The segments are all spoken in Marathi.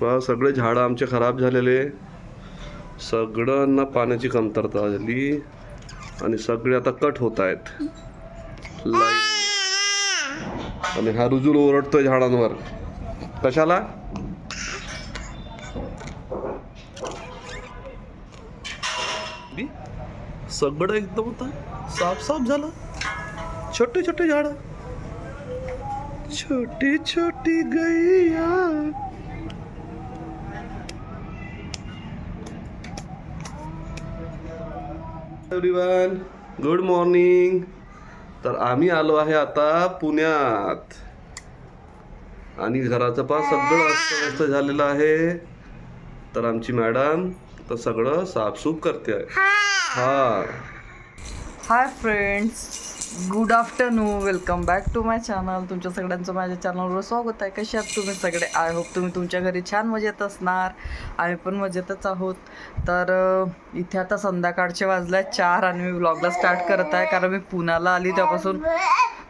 पहा सगळे झाडं आमचे खराब झालेले. सगळ्यांना पाण्याची कमतरता झाली. आणि सगळे आता कट होत आहेत. लाइट आणि हा रुजूल ओरडतोय झाडांवर. कशाला? सगळं एकदम होतं साफ साफ झालं. छोटे छोटे झाडं. छोटी छोटी गैया। एव्हरीवन गुड मॉर्निंग तर आम्ही आलो आहे आता पुण्यात. आणि घराचं पा सगळं अस्तव्यस्त झालेलं आहे. तर आमची मॅडम तर सगळं साफसूफ करते आहे. हा. Hi friends good afternoon welcome back to my channel तुमच्या सगळ्यांचं माझ्या चॅनलवर स्वागत आहे. कसे आहात तुम्ही सगळे? आय होप तुम्ही तुमच्या घरी छान मजेत असणार. आम्ही पण मजेतच आहोत. तर इथे आता संध्याकाळचे वाजले चार आणि मी व्लॉगला स्टार्ट करत आहे. कारण मी पुण्याला आली तेव्हापासून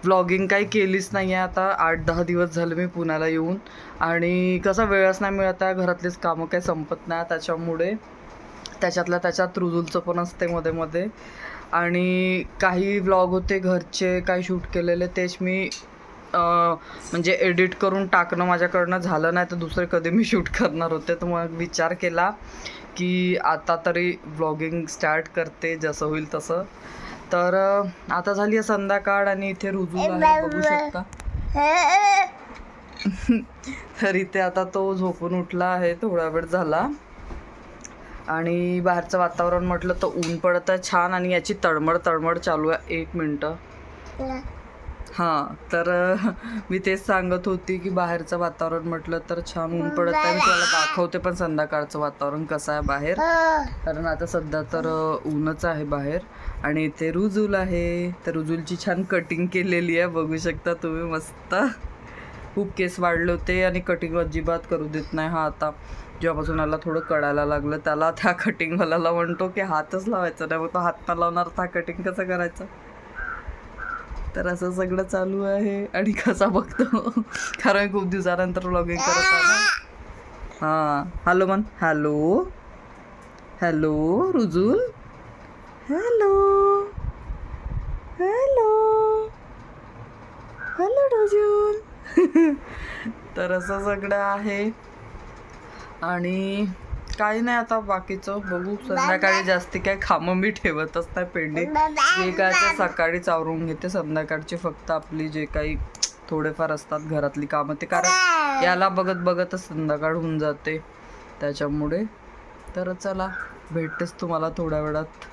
व्लॉगिंग काही केलीच नाही आहे आता आठ दहा दिवस झाले मी पुण्याला येऊन. आणि कसा वेळच नाही मिळत आहे. घरातलीच कामं काही संपत नाही त्याच्यामुळे. त्याच्यातल्या त्याच्यात रुजुलचं पण असते मध्ये मध्ये. आणि काही व्लॉग होते घरचे काही शूट केलेले तेच मी म्हणजे एडिट करून टाकणं माझ्याकडनं झालं नाही तर दुसरे कधी मी शूट करणार होते. तर मग विचार केला की आता तरी व्लॉगिंग स्टार्ट करते जसं होईल तसं. तर आता झाली आहे संध्याकाळ आणि इथे आहे बघू शकता. तर इथे आता तो झोपून उठला आहे थोडा वेळ झाला. आणि बाहेरचं वातावरण म्हटलं तर ऊन पडत आहे छान आणि याची तळमळ तळमळ चालू आहे. एक मिनटं. हां तर मी तेच सांगत होती की बाहेरचं वातावरण म्हटलं तर छान ऊन पडत आहे. मी तुम्हाला दाखवते पण संध्याकाळचं वातावरण कसं आहे बाहेर. कारण आता सध्या तर ऊनच आहे बाहेर. आणि इथे रुजूल आहे. तर रुजूलची छान कटिंग केलेली आहे. बघू शकता तुम्ही मस्त. खूप केस वाढले होते आणि कटिंग अजिबात करू देत नाही. हा आता जेव्हापासून याला थोडं कळायला लागलं त्याला त्या कटिंगवाल्याला म्हणतो की हातच लावायचा नाही. मग तो हात न लावणार तर हा कटिंग कसं करायचं? तर असं सगळं चालू आहे आणि कसा बघतो. कारण खूप दिवसानंतर व्लॉगिंग करत आहे हां. हॅलो मन. Hello hello Rujul. Hello hello hello Rujul. तर असं सगळं आहे. आणि काही नाही आता बाकीचं. बघू संध्याकाळी जास्ती काय खामं मी ठेवतच नाही पेंडिंग जे काय ते सकाळीच आवरून घेते. संध्याकाळची फक्त आपली जे काही थोडेफार असतात घरातली कामं ते. कारण याला बघत बघतच संध्याकाळ होऊन जाते. त्याच्यामुळे तर चला भेटतेच तुम्हाला थोड्या वेळात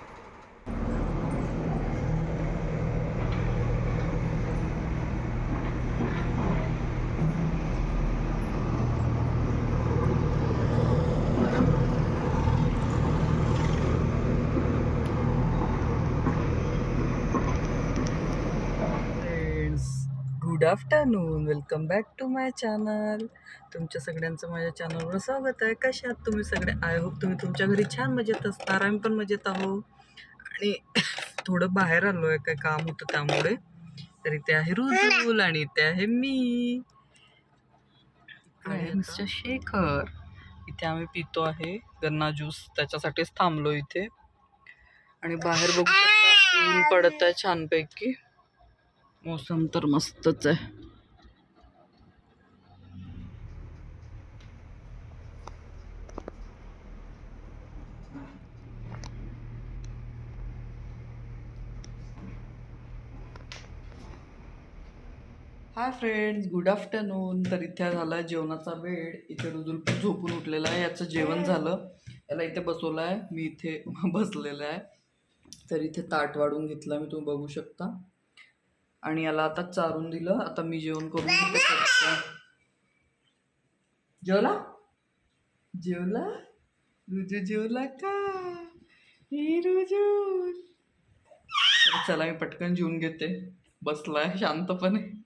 friends good afternoon welcome back to my channel तुमच्या सगळ्यांचं माझ्या चॅनलवर स्वागत आहे. कशा आहात तुम्ही सगळे? आय होप तुम्ही तुमच्या घरी छान मजेत असणार. आम्ही पण मजेत आहो. आणि थोडं बाहेर आलो आहे काय काम होतं त्यामुळे. तर इथे आहे रुजुल आणि इथे आहे मी. आणि मिस्टर शेखर. इथे आम्ही पितो आहे. गन्ना ज्यूस त्याच्यासाठीच थांबलो इथे. आणि बाहेर बघू शकता. ऊन पडत आहे छानपैकी. मोसम तर मस्तच आहे. Hi friends good afternoon. तर इथे झाला जेवणाचा वेळ. इथे रुजूल पण झोपून उठलेला आहे. याचं जेवण झालं. याला इथे बसवलं आहे मी इथे बसलेलं आहे. तर इथे ताट वाढून घेतलं. मी तुम्ही बघू शकता. आणि याला आता चारून दिलं. आता मी जेवण करून. जेवला? जेवला? रुजू जेवला का? हे रुजू! चला मी पटकन जेवून घेते. बसलाय शांतपणे.